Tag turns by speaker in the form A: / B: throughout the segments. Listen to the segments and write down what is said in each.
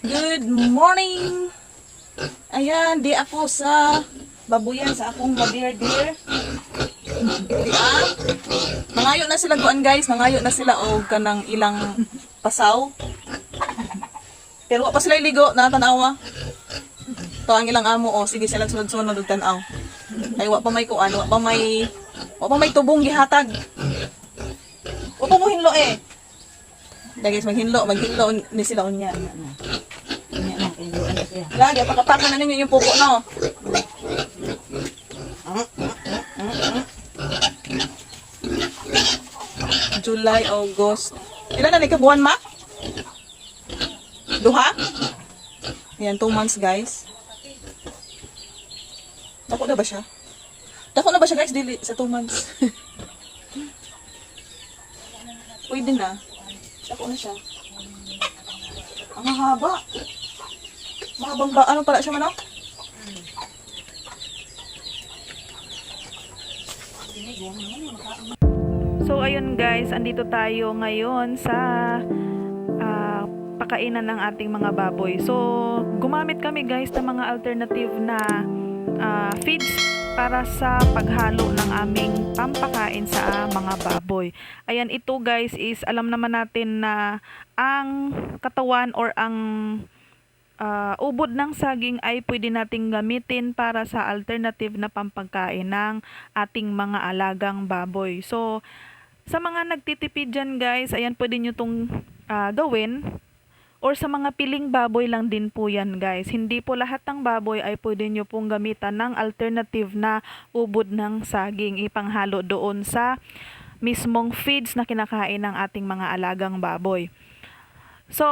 A: Good morning! Ayan, di ako sa babuyan sa akong mabir-bir. Di ah. Nangayo na sila guan guys, nangayo na sila og kanang ilang pasaw. Pero pa sila ligo, natanawa. To ang ilang amo, oh, sige sila sunod-sunod og tanaw. Ay wa pa may kuan, wa pa may wa pa may tubong gihatag. Wa pa mo hinlo eh. Guys, maghinlo, maghinlo ni sila unya. Lagi, pakapakan na ninyo yung puko, no? July, August. Ilan na ni kabuan, ma? Duha? Yan, two months, guys. Dako na ba siya? Dako na ba siya, guys? Dili, sa two months. Pwede na. Dako na siya. Ang haba. Mahabang ba? Ano pala siya, manok? So ayun guys, andito tayo ngayon sa ah, pakainan ng ating mga baboy. So gumamit kami guys ng mga alternative na ah, feeds para sa paghalo ng aming pampakain sa mga baboy. Ayan, ito guys is alam naman natin na ang katawan or ang ah, ubod ng saging ay pwede nating gamitin para sa alternative na pampagkain ng ating mga alagang baboy. So, sa mga nagtitipid dyan guys, ayan pwede nyo itong gawin. Or sa mga piling baboy lang din po yan guys. Hindi po lahat ng baboy ay pwede nyo pong gamitan ng alternative na ubod ng saging. Ipanghalo doon sa mismong feeds na kinakain ng ating mga alagang baboy. So,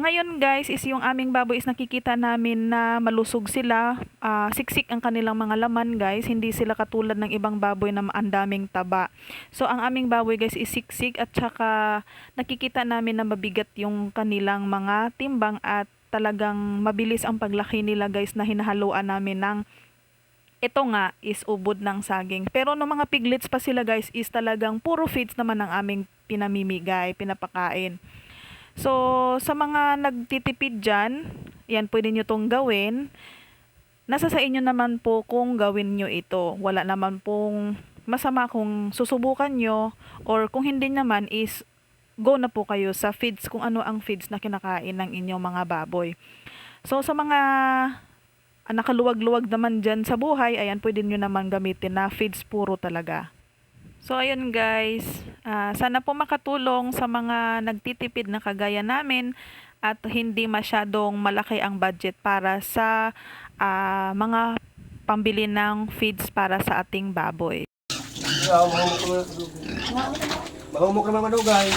A: ngayon guys is yung aming baboy is nakikita namin na malusog sila, ah, siksik ang kanilang mga laman guys, hindi sila katulad ng ibang baboy na ang taba. So, ang aming baboy guys is siksik at saka nakikita namin na mabigat yung kanilang mga timbang at talagang mabilis ang paglaki nila guys na hinahaluan namin ng ito nga is ubod ng saging. Pero no mga piglets pa sila guys is talagang puro feeds naman ang aming pinamimigay, pinapakain. So, sa mga nagtitipid dyan, yan, pwede nyo tong gawin. Nasa sa inyo naman po kung gawin nyo ito. Wala naman pong masama kung susubukan nyo or kung hindi naman is go na po kayo sa feeds kung ano ang feeds na kinakain ng inyong mga baboy. So, sa mga ah, nakaluwag-luwag naman dyan sa buhay, ayan, pwede nyo naman gamitin na feeds puro talaga. So ayun guys, ah, sana po makatulong sa mga nagtitipid na kagaya namin at hindi masyadong malaki ang budget para sa ah, mga pambili ng feeds para sa ating baboy.
B: Mahumok naman madugay.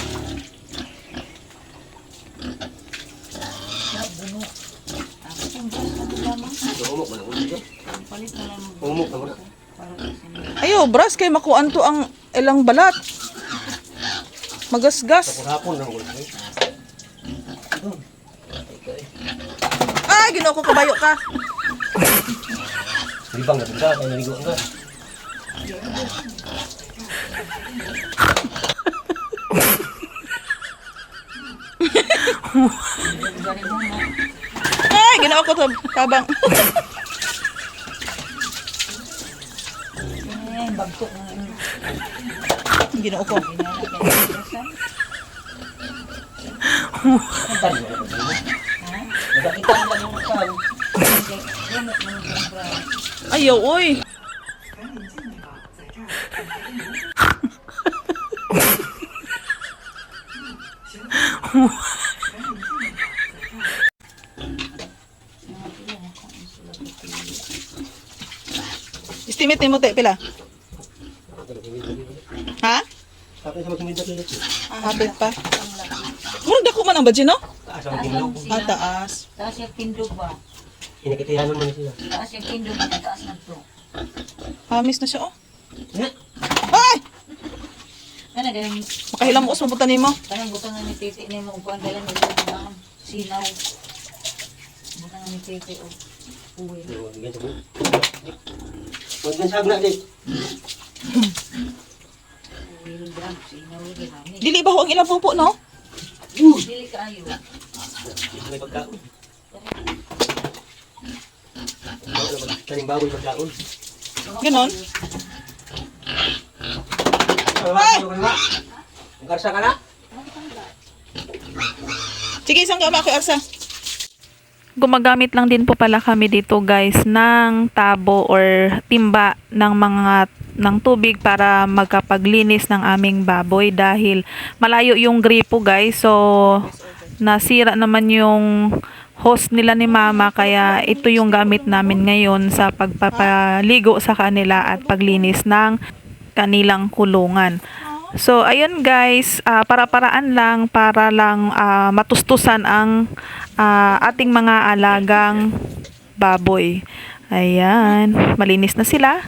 B: Mahumok man ako dito. Mahumok naman.
A: Ayo, bras kay makuan to ang ilang balat. Magasgas.
B: Na.
A: Ah, ginoo ko kabayo ka.
B: Di bang natin ka, kaya naligo ka.
A: Ay, ginoo ko to tabang. Ginoo ko.
B: Nakakita mo lang yung kan.
A: Ayaw, oy. Estimate mo te pila? Ha? Hapit pa. Murag dako man ang budget no?
B: Taas ang tindog.
A: Ah, taas.
C: Taas yung tindog ba?
B: Kinakitihanon mo na siya.
C: Taas yung tindog ba? Taas na to.
A: Hamis na siya oh.
B: Eh,
A: Ay!
C: Ano ganyan?
A: Makahilam ko sa butan nimo.
C: Kanang butang nga ni Titi na mo upuan dala mo mga sinaw. Butang nga ni Titi o uwi.
B: Huwag yan sa buhok. Huwag yan sa agna,
A: Dili ba ho ang ilang pupo, no?
C: Dili kaayo.
B: May pagkaon. Kaling baboy magkaon.
D: Ganon?
B: Ay! Garsa ka na?
D: Sige, isang gama ko, Arsa.
A: Gumagamit lang din po pala kami dito guys ng tabo or timba ng mga ng tubig para magkapaglinis ng aming baboy dahil malayo yung gripo guys so nasira naman yung host nila ni mama kaya ito yung gamit namin ngayon sa pagpapaligo sa kanila at paglinis ng kanilang kulungan. So, ayun guys, ah, para-paraan lang para lang ah, matustusan ang ah, ating mga alagang baboy. Ayan, malinis na sila.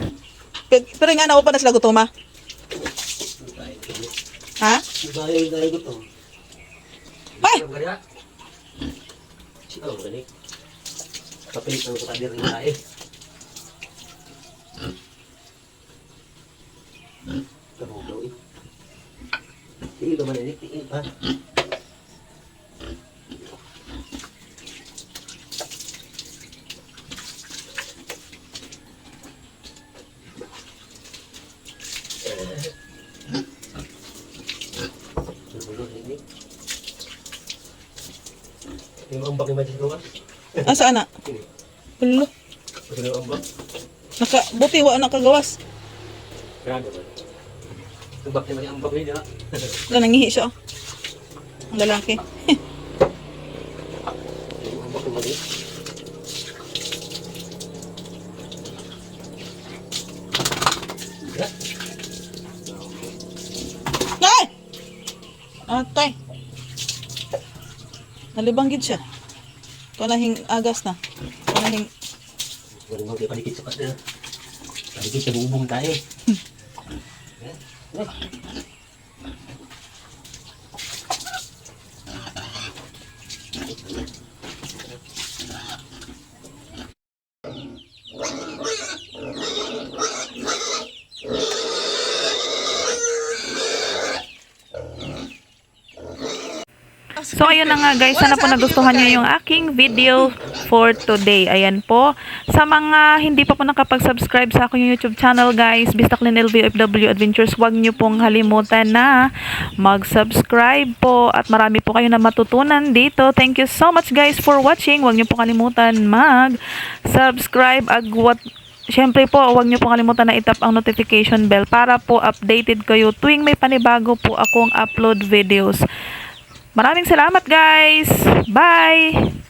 D: Pero nga na pa na sila gutoma. Ha?
B: Dahil dahil gutom.
D: Ay!
B: Ang. Oh, gani. Kapilit ng kadir ng tae. Kabugaw eh. Tingin ka man eh, tingin pa. Yung ambak magic ko ka?
D: Ah, saan na?
B: Kasi yung ambak.
D: Naka, buti wa na kagawas.
B: Grabe. Tumbak naman yung ambak niya.
D: Wala nangihi siya. oh. Ang lalaki.
B: Yung ambak yung mali.
D: Nay! Atay. Nalibanggit siya. Kanahing agas na. Kanahing
B: Wala mo kayo palikit sa pader. Palikit sa bubong tayo.
A: So ayun na nga guys, sana po nagustuhan nyo yung aking video for today. Ayan po. Sa mga hindi pa po nakapag-subscribe sa aking YouTube channel guys, Bistaklin LVFW Adventures, huwag nyo pong halimutan na mag-subscribe po at marami po kayo na matutunan dito. Thank you so much guys for watching. Huwag nyo pong kalimutan mag-subscribe agwat Siyempre po, huwag niyo po kalimutan na itap ang notification bell para po updated kayo tuwing may panibago po akong upload videos. Maraming salamat guys! Bye!